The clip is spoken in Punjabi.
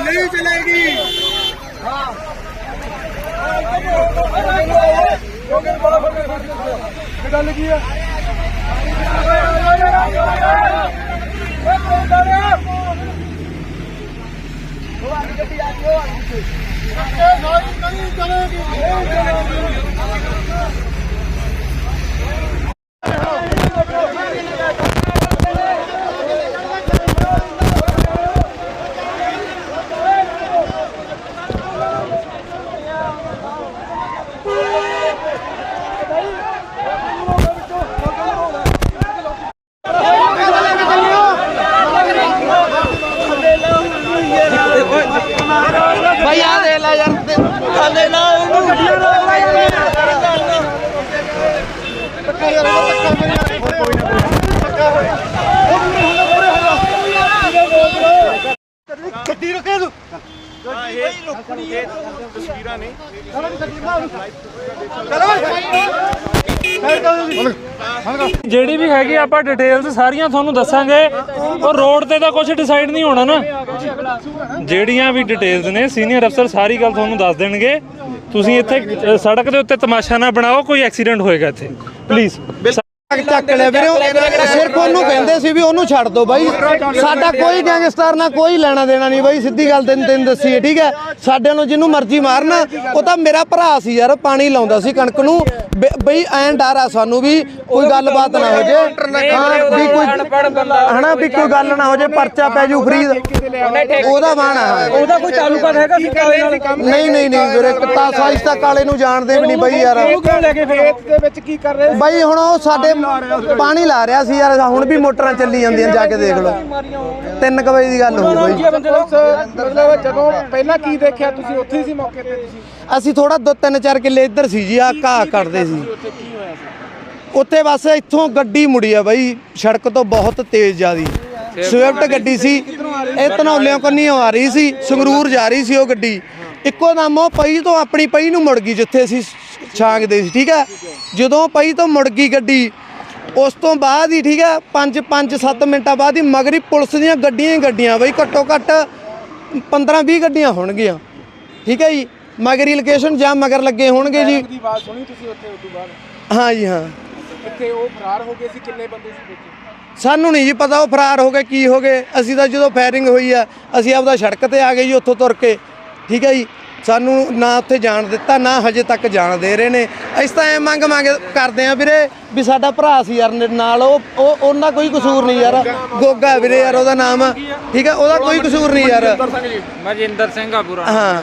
नहीं चलेगी ਭਾਈ ਜਿਹੜੀ ਵੀ ਹੈਗੀ ਆਪਾਂ ਡਿਟੇਲਸ ਸਾਰੀਆਂ ਤੁਹਾਨੂੰ ਦੱਸਾਂਗੇ। ਉਹ ਰੋਡ ਤੇ ਤਾਂ ਕੁਝ ਡਿਸਾਈਡ ਨਹੀਂ ਹੋਣਾ ਨਾ। ਜਿਹੜੀਆਂ ਵੀ ਡਿਟੇਲਸ ਨੇ ਸੀਨੀਅਰ ਅਫਸਰ ਸਾਰੀ ਗੱਲ ਤੁਹਾਨੂੰ ਦੱਸ ਦੇਣਗੇ। ਤੁਸੀਂ ਇੱਥੇ ਸੜਕ ਦੇ ਉੱਤੇ ਤਮਾਸ਼ਾ ਨਾ ਬਣਾਓ ਕੋਈ ਐਕਸੀਡੈਂਟ ਹੋਏਗਾ ਇੱਥੇ। ਪਲੀਜ਼ ਚੱਕ ਲਿਆ ਵੀਰੇ ਉਹ ਸਿਰਫ ਉਹਨੂੰ ਕਹਿੰਦੇ ਸੀ ਵੀ ਉਹਨੂੰ ਛੱਡ ਦਿਓ ਬਾਈ। ਸਾਡਾ ਕੋਈ ਗੈਂਗਸਟਰ ਨਾਲ ਕੋਈ ਲੈਣਾ ਦੇਣਾ ਨਹੀਂ ਬਾਈ ਸਿੱਧੀ ਗੱਲ ਤੈਨੂੰ ਤੈਨੂੰ ਦੱਸੀ ਹੈ ਠੀਕ ਹੈ? ਸਾਡੇ ਨੂੰ ਜਿਹਨੂੰ ਮਰਜ਼ੀ ਮਾਰਨਾ ਉਹ ਤਾਂ ਮੇਰਾ ਭਰਾ ਸੀ ਯਾਰ ਪਾਣੀ ਲਾਉਂਦਾ ਸੀ ਕਣਕ ਨੂੰ। ਬ- ਬਈ ਐਂ ਡਰ ਆ ਸਾਨੂੰ ਵੀ ਕੋਈ ਗੱਲਬਾਤ ਨਾ ਹੋ ਜੇ। ਹਾਂ ਵੀ ਕੋਈ ਹਨਾ ਵੀ ਕੋਈ ਗੱਲ ਨਾ ਹੋ ਜੇ ਪਰਚਾ ਪੈ ਜੂ ਫਰੀ ਉਹਦਾ ਬਾਣਾ ਉਹਦਾ ਕੋਈ ਤਾਲੁਕਾ ਹੈਗਾ ਸੀ ਕਾਲੇ ਨਾਲ? ਨਹੀਂ ਨਹੀਂ ਨਹੀਂ ਵੀਰੇ ਕਿਤਾ ਸਾਈਜ਼ ਤਾਂ ਕਾਲੇ ਨੂੰ ਜਾਣਦੇ ਵੀ ਨਹੀਂ ਬਈ ਯਾਰ। ਉਹ ਕਿਉਂ ਲੈ ਕੇ ਫਿਰ ਦੇ ਵਿੱਚ ਕੀ ਕਰ ਰਹੇ ਬਾਈ ਹੁਣ ਉਹ ਸਾਡੇ ਪਾਣੀ ਲਾ ਰਿਹਾ ਸੀ ਯਾਰ ਹੁਣ ਵੀ ਮੋਟਰਾਂ ਚੱਲੀ ਜਾਂਦੀਆਂ ਜਾ ਕੇ ਦੇਖ ਲਓ। 3 ਵਜੇ ਦੀ ਗੱਲ ਹੋਈ ਬਾਈ। ਮਤਲਬ ਜਦੋਂ ਪਹਿਲਾਂ ਕੀ ਦੇਖਿਆ ਤੁਸੀਂ ਉੱਥੇ ਸੀ ਮੌਕੇ ਤੇ ਤੁਸੀਂ? ਅਸੀਂ ਥੋੜਾ ਦੋ ਤਿੰਨ ਚਾਰ ਕਿੱਲੇ ਇੱਧਰ ਸੀ ਜੀ ਆ ਘਾਹ ਕੱਢਦੇ ਸੀ। ਉੱਥੇ ਬਸ ਇੱਥੋਂ ਗੱਡੀ ਮੁੜੀ ਆ ਬਾਈ ਸੜਕ ਤੋਂ ਬਹੁਤ ਤੇਜ਼ ਜਿਆਦੀ। ਸਵਿਫਟ ਗੱਡੀ ਸੀ ਇਹ ਧਨੌਲਿਆਂ ਕੰਨੀਓ ਆ ਰਹੀ ਸੀ ਸੰਗਰੂਰ ਜਾ ਰਹੀ ਸੀ ਉਹ ਗੱਡੀ। ਇੱਕੋ ਦਮ ਉਹ ਪਈ ਤੋਂ ਆਪਣੀ ਪਈ ਨੂੰ ਮੁੜ ਗਈ ਜਿੱਥੇ ਅਸੀਂ ਛਾਂਗਦੇ ਸੀ ਠੀਕ ਹੈ? ਜਦੋਂ ਪਈ ਤੋਂ ਮੁੜ ਗਈ ਗੱਡੀ ਉਸ ਤੋਂ ਬਾਅਦ ਹੀ ਠੀਕ ਹੈ 5 5 7 ਮਿੰਟਾਂ ਬਾਅਦ ਹੀ ਮਗਰੀ ਪੁਲਿਸ ਦੀਆਂ ਗੱਡੀਆਂ ਹੀ ਗੱਡੀਆਂ ਬਈ ਘੱਟੋ ਘੱਟ 15 20 ਗੱਡੀਆਂ ਹੋਣਗੀਆਂ। ਠੀਕ ਹੈ ਜੀ? ਮਗਰੀ ਲੋਕੇਸ਼ਨ ਜਾਂ ਮਗਰ ਲੱਗੇ ਹੋਣਗੇ ਜੀ। ਦੀ ਆਵਾਜ਼ ਸੁਣੀ ਤੁਸੀਂ ਉੱਥੇ ਉਸ ਤੋਂ ਬਾਅਦ? ਹਾਂ ਜੀ ਹਾਂ। ਕਿੱਥੇ ਉਹ ਫਰਾਰ ਹੋ ਗਏ ਸੀ ਕਿੰਨੇ ਬੰਦੇ ਸੀ ਵਿੱਚ? ਸਾਨੂੰ ਨਹੀਂ ਜੀ ਪਤਾ ਉਹ ਫਰਾਰ ਹੋ ਗਏ ਕੀ ਹੋ ਗਏ। ਅਸੀਂ ਤਾਂ ਜਦੋਂ ਫਾਇਰਿੰਗ ਹੋਈ ਆ ਅਸੀਂ ਆਪਦਾ ਸੜਕ ਤੇ ਆ ਗਏ ਜੀ ਉੱਥੋਂ ਤੁਰ ਕੇ। ਠੀਕ ਹੈ ਜੀ? ਸਾਨੂੰ ਨਾ ਉੱਥੇ ਜਾਣ ਦਿੱਤਾ ਨਾ ਹਜੇ ਤੱਕ ਜਾਣ ਦੇ ਰਹੇ ਨੇ। ਅਸੀਂ ਤਾਂ ਐ ਮੰਗ ਮੰਗ ਕਰਦੇ ਆ ਵੀਰੇ ਵੀ ਸਾਡਾ ਭਰਾ ਸੀ ਯਾਰ ਨਾਲ ਉਹ ਉਹ ਉਹਨਾਂ ਕੋਈ ਕਸੂਰ ਨਹੀਂ ਯਾਰ। ਗੋਗਾ ਵੀਰੇ ਯਾਰ ਉਹਦਾ ਨਾਮ। ਠੀਕ ਹੈ ਉਹਦਾ ਕੋਈ ਕਸੂਰ ਨਹੀਂ ਯਾਰ। ਮਜਿੰਦਰ ਸਿੰਘ ਆ ਪੂਰਾ। ਹਾਂ।